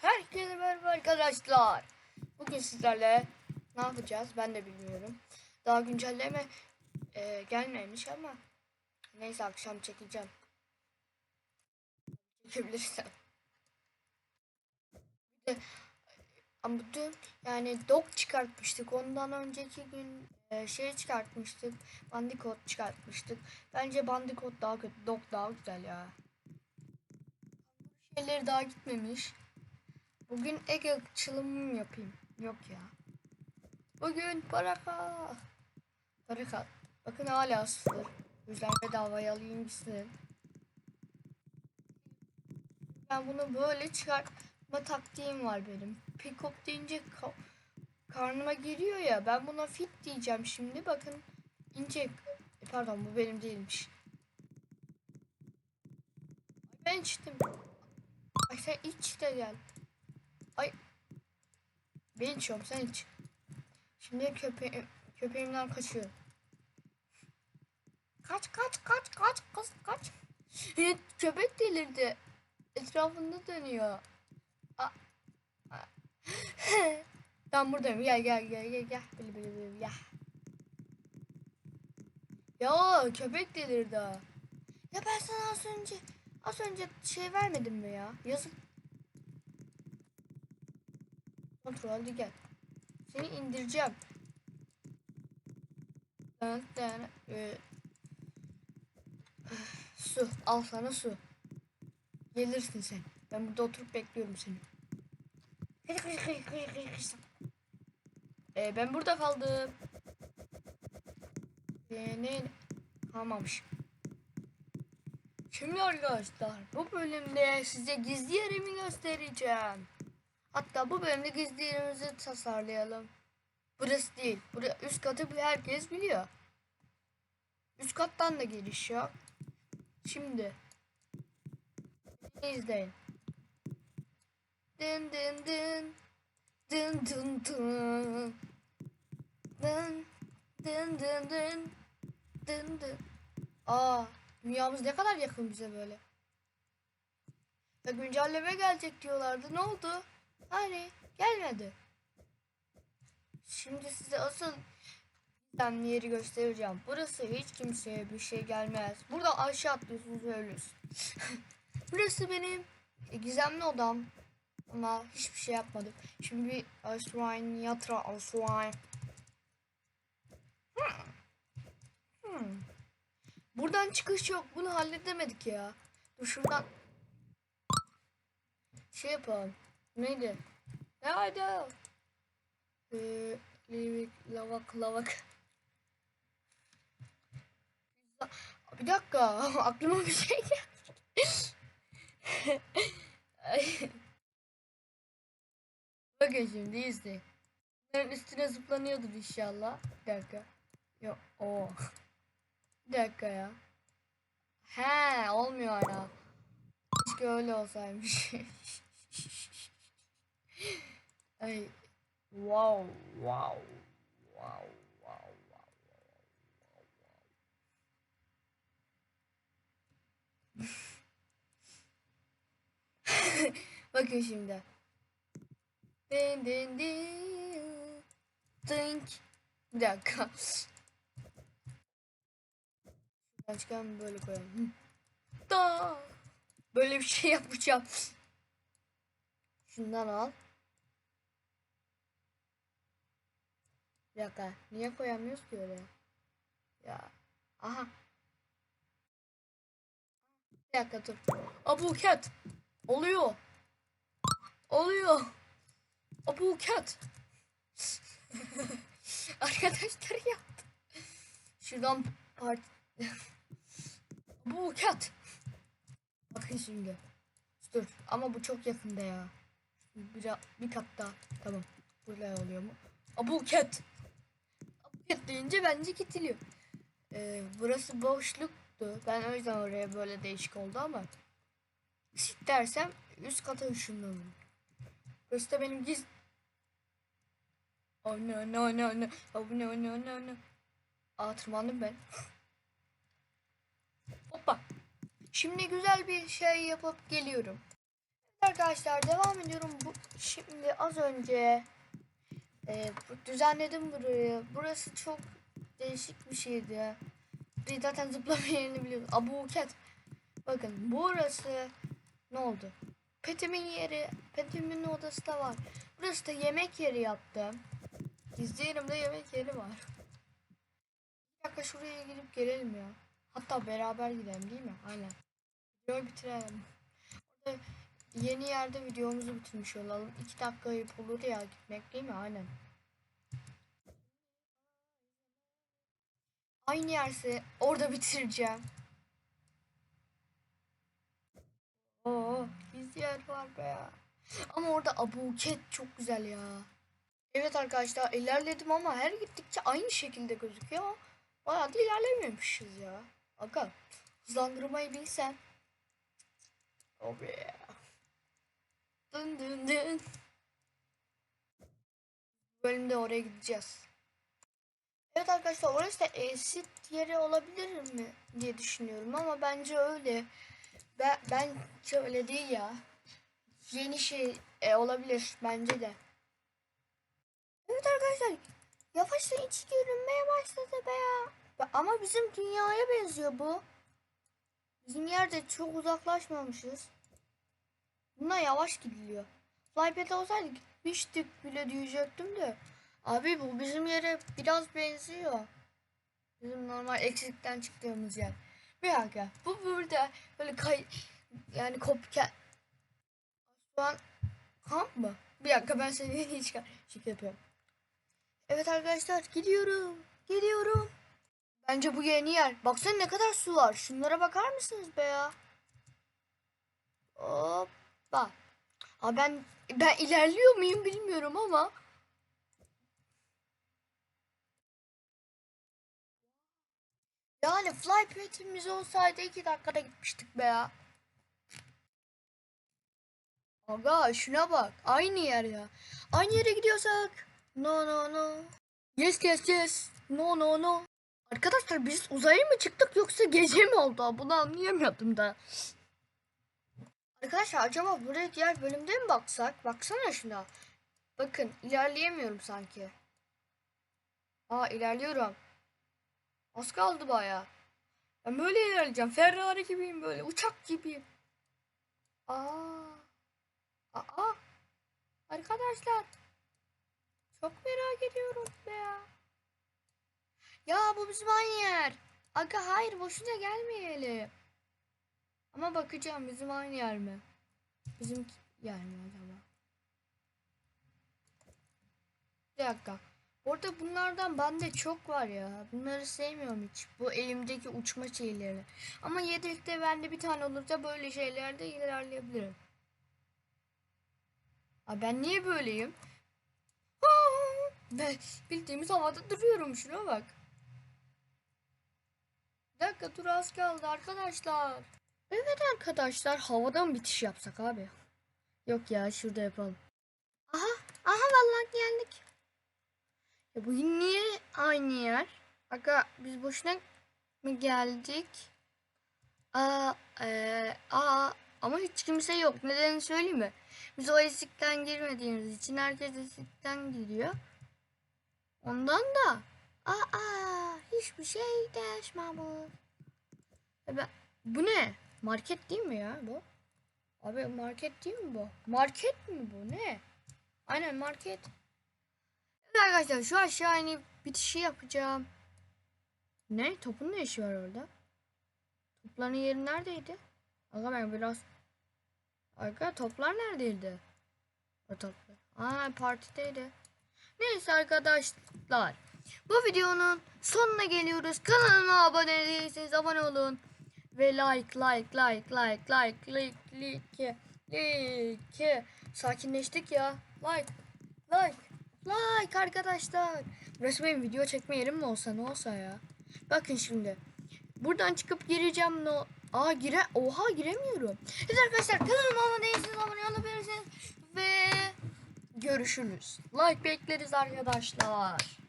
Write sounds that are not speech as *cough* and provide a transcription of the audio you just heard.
Herkese merhaba arkadaşlar. Bugün sizlerle ne yapacağız ben de bilmiyorum. Daha güncelleme e, gelmemiş ama neyse akşam çekeceğim. Çekebilirsem. Ama dün yani dog çıkartmıştık. Ondan önceki gün e, şey çıkartmıştık. Bandicoot çıkartmıştık. Bence Bandicoot daha kötü. Dog daha güzel ya. Şeyleri daha gitmemiş. Bugün ek açılımım yapayım. Yok ya. Bugün para kal. Para kal. Bakın hala sıfır. O yüzden bedavaya alayım gitsin. Ben bunu böyle çıkartma taktiğim var benim. Pick up deyince ka- karnıma giriyor ya. Ben buna fit diyeceğim şimdi. Bakın ince. E, pardon bu benim değilmiş. Ben içtim. Sen iç de gel. Ay. Ben içiyorum sen iç. Şimdi köpeğim, köpeğimden kaçıyor. Kaç kaç kaç kaç kız kaç. Köpek delirdi. Etrafında dönüyor. Aa. Aa. ben buradayım. Gel gel gel gel gel. Bili bili bili gel. Ya köpek delirdi. Ya ben sana az önce az önce şey vermedim mi ya? Yazık. Kontrol hadi gel. Seni indireceğim. Dön, e, su. Al sana su. Gelirsin sen. Ben burada oturup bekliyorum seni. Ee, ben burada kaldım. Ne? Kalmamış. Şimdi arkadaşlar bu bölümde size gizli yerimi göstereceğim. Hatta bu bölümde gizli yerimizi tasarlayalım. Burası değil. Burası üst katı bir herkes biliyor. Üst kattan da giriş yok. Şimdi izleyin. Dın dın dın dın dın dın dın dın dın dın dın dın Aa dünyamız ne kadar yakın bize böyle. Ve güncelleme gelecek diyorlardı. Ne oldu? Hani gelmedi. Şimdi size asıl gizemli yeri göstereceğim. Burası hiç kimseye bir şey gelmez. Burada aşağı atlıyorsunuz ölürsün. *laughs* Burası benim gizemli odam. Ama hiçbir şey yapmadım. Şimdi bir Aswine yatra Aswine. Hmm. Hmm. Buradan çıkış yok. Bunu halledemedik ya. Dur şuradan şey yapalım. Neydi? Ne hadi? Ee, lavak, lavak. Bir dakika. *laughs* Aklıma bir şey geldi. *laughs* Bakın şimdi izle. Bunların üstüne zıplanıyordur inşallah. Bir dakika. Yok. o. Bir dakika ya. He olmuyor ya. Keşke öyle olsaymış. *laughs* Ay. Wow, wow, wow, wow, wow, *laughs* wow. Bakın şimdi. Din din din. Dink. Bir dakika. Şuradan çıkan böyle koyalım. Da. Böyle bir şey *laughs* yapacağım. Şundan al. Bir dakika. Niye koyamıyoruz ki oraya? Ya. Aha. Bir dakika dur. Abuket. Oluyor. Oluyor. Abuket. *laughs* Arkadaşlar yaptı. Şuradan part... Abuket. Bakın şimdi. Dur ama bu çok yakında ya. Bir, bir kat daha. Tamam. Buraya oluyor mu? Abuket. Abuket deyince bence kitiliyor. Ee, burası boşluktu. Ben o yüzden oraya böyle değişik oldu ama. Sit dersem üst kata ışınlanırım. Burası da benim giz... Oh no no no no. Oh no no no no. Aa tırmandım ben. Hoppa. Şimdi güzel bir şey yapıp geliyorum. Arkadaşlar devam ediyorum. Bu şimdi az önce e, düzenledim burayı. Burası çok değişik bir şeydi. Zaten zıplama *laughs* yerini biliyorum. Abu Ket. Bakın burası ne oldu? Petimin yeri, Petimin odası da var. Burası da yemek yeri yaptım. Gizli yerimde yemek yeri var. Bir dakika şuraya girip gelelim ya. Hatta beraber gidelim değil mi? Aynen. Videoyu bitirelim. Orada yeni yerde videomuzu bitirmiş olalım. İki dakika ayıp olur ya gitmek değil mi? Aynen. Aynı yerse orada bitireceğim. Oo, gizli yer var be ya. Ama orada abuket çok güzel ya. Evet arkadaşlar ilerledim ama her gittikçe aynı şekilde gözüküyor. Bayağı da ilerlemiyormuşuz ya. Aga hızlandırmayı bilsen. Oh yeah. Dın dın dın. Bu bölümde oraya gideceğiz. Evet arkadaşlar orası da exit yeri olabilir mi diye düşünüyorum ama bence öyle. Ben, bence öyle değil ya. Yeni şey e, olabilir bence de. Evet arkadaşlar yavaştan iç görünmeye başladı be ya. Ama bizim dünyaya benziyor bu. Bizim yerde çok uzaklaşmamışız. Buna yavaş gidiliyor. Flypad olsaydı gitmiştik bile diyecektim de. Abi bu bizim yere biraz benziyor. Bizim normal eksikten çıktığımız yer. Bir dakika. Bu burada böyle kay yani copycat. Şu an kamp mı? Bir dakika ben seni *laughs* hiç çıkar. Şık yapıyorum. Evet arkadaşlar gidiyorum. Gidiyorum. Bence bu yeni yer. Baksana ne kadar su var. Şunlara bakar mısınız be ya? Hoppa. Aa ben ben ilerliyor muyum bilmiyorum ama. Yani flypad'imiz olsaydı iki dakikada gitmiştik be ya. Aga şuna bak. Aynı yer ya. Aynı yere gidiyorsak. No no no. Yes yes yes. No no no. Arkadaşlar biz uzaya mı çıktık yoksa gece mi oldu? Bunu anlayamıyordum da. Arkadaşlar acaba buraya diğer bölümde mi baksak? Baksana şuna. Bakın ilerleyemiyorum sanki. Aa ilerliyorum. Az kaldı baya. Ben böyle ilerleyeceğim. Ferrari gibiyim böyle. Uçak gibiyim. Aa. Aa. Arkadaşlar. Çok merak ediyorum be ya. Ya bu bizim aynı yer. Aga hayır boşuna gelmeyelim. Ama bakacağım bizim aynı yer mi? Bizim yer mi acaba? Bir dakika. Orada bunlardan bende çok var ya. Bunları sevmiyorum hiç. Bu elimdeki uçma şeyleri. Ama yedekte bende bir tane olursa böyle şeylerde ilerleyebilirim. Aa, ben niye böyleyim? *laughs* Ben bildiğimiz havada duruyorum şuna bak. Dakika dur az kaldı arkadaşlar. Evet arkadaşlar havadan bitiş yapsak abi. Yok ya şurada yapalım. Aha aha vallahi geldik. Ya bu niye aynı yer? Aga biz boşuna mı geldik? Aa, eee, aa ama hiç kimse yok. Nedenini söyleyeyim mi? Biz o esikten girmediğimiz için herkes esikten giriyor. Ondan da aa hiçbir şey değişmemiş. E ben, bu ne? Market değil mi ya bu? Abi market değil mi bu? Market mi bu? Ne? Aynen market. Evet arkadaşlar şu aşağı inip bitişi yapacağım. Ne? Topun ne işi var orada? Topların yeri neredeydi? Aga ben biraz... Aga toplar neredeydi? O toplar. Aa partideydi. Neyse arkadaşlar. Bu videonun sonuna geliyoruz. Kanalıma abone değilseniz abone olun. Ve like like like like like like like like Sakinleştik ya. Like like like arkadaşlar. Burası benim video çekme yerim mi olsa ne olsa ya. Bakın şimdi. Buradan çıkıp gireceğim no. Aa gire oha giremiyorum. Evet arkadaşlar kanalıma abone değilseniz abone olabilirsiniz ve görüşürüz. Like bekleriz arkadaşlar.